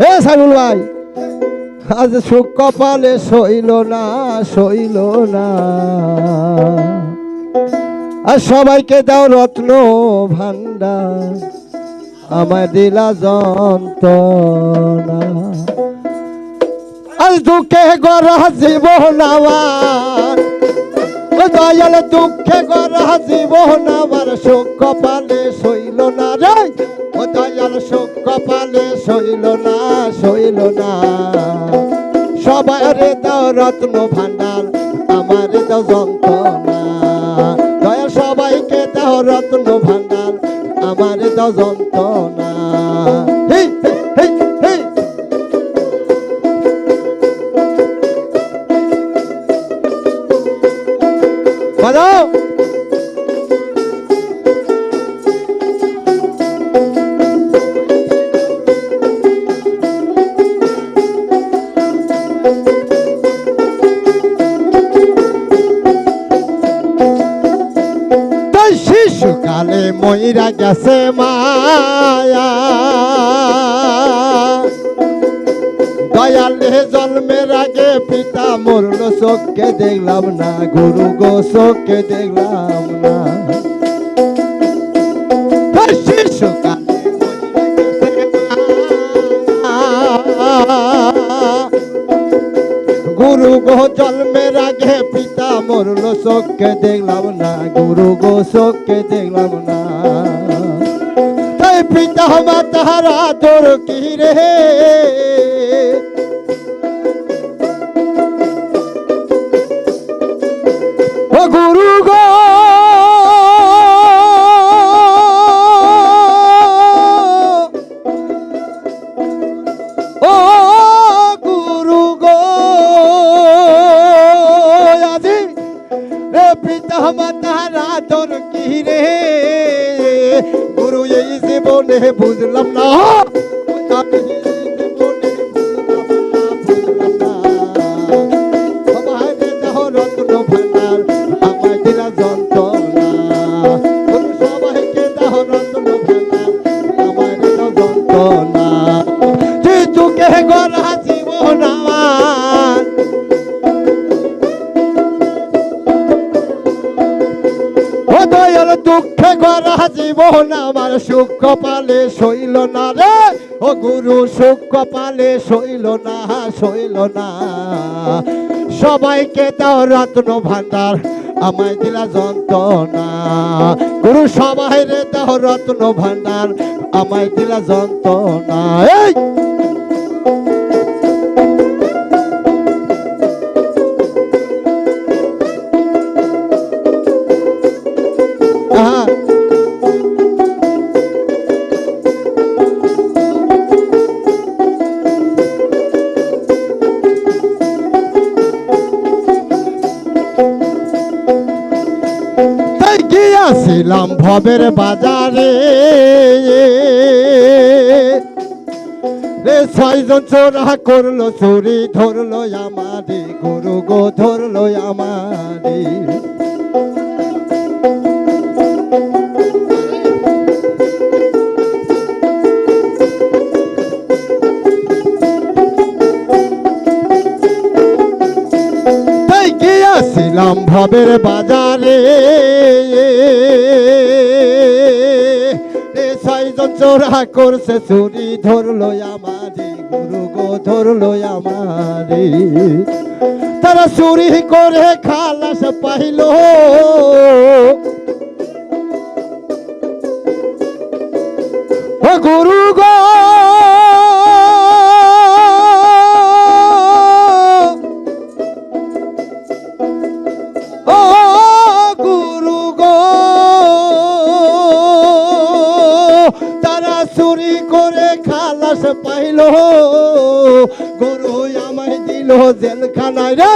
হে সাইবুল ভাই, আজ সুখ কপালে সইল না সইল না। আর সবাইকে দাও রত্ন ভান্ডার আমায় দিলা যন্ত্রণা। আজ দুঃখে গড়া জীবন আমার দয়াল দুঃখে গড়া জীবন আমার সুখ কপালে সইল না রে। ও দয়াল সুখ কপালে সইল না সইল না। সবাই রে দাও রত্ন ভান্ডার আমার দাও যন্ত্রণা। দয়াল সবাইকে দাও রত্ন ভান্ডার আমার দাও শিশুকালে ময়রা গেছে মায়া। দয়ালে জন্মের আগে পিতা মরল, চোখকে দেখলাম না, গুরু গো, চোখকে দেখলাম না। গো জন্মের আগে পিতা মরল চোখকে দেখলাম না, গুরু গো চোখকে দেখলাম না। তাই পিতা মাতারা তোর কি রে? মাতারা তোর কি রে? গুরু এই জীবনে বুঝলাম না। জীবন আমার সুখ কপালে শৈল না রে। ও গুরু, সুখ কপালে শৈল না শৈল না। সবাইকে দাও রত্ন ভান্ডার আমায় দিলা যন্ত্রণা। গুরু সবাই রে দাও রত্ন ভান্ডার আমায় দিলা যন্ত্রণা। এই! গিয়াছিলাম ভবের বাজারে। ছয়জন চোরা করল চুরি ধরলো আমারে গুরু গো ধরলো আমারে। গিয়াছিলাম ভবের বাজারে। চোরা করছে চুরি ধরলো আমারে, গুরু গো ধরলো আমারে। তারা চুরি করে খালাস পাইল। গুরু খালাস পাইল। গুরু আমায় দিল জেলখানায় রে।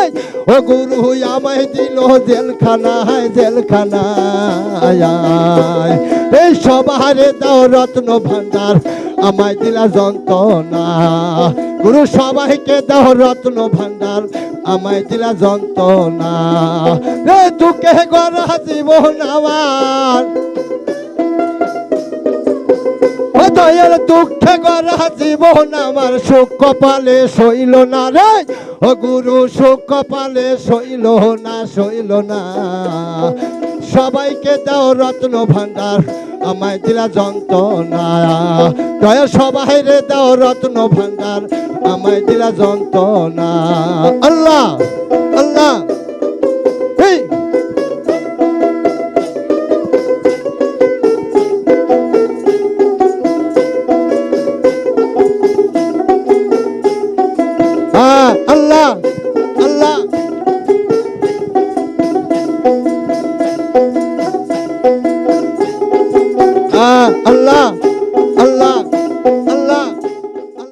ও গুরু আমায় দিল জেলখানায় জেলখানায়। এই সবারে দাও রত্ন ভান্ডার আমায় দিলা যন্ত্রণা। গুরু সবাইকে দাও রত্ন ভান্ডার আমায় দিলা যন্ত্রণা। রে দুঃখে গড়া জীবন আমার। ও দুঃখে গড়া জীবন আমার সুখ কপালে সইল না রে। ও গুরু সুখ কপালে সইল না সইল না। সবাইকে দাও রত্ন ভান্ডার আমায় দিলা যন্ত্রণা। দয়া সবাই রে, দাও রত্ন ভান্ডার আমায় দিলা যন্ত্রণা। আল্লাহ!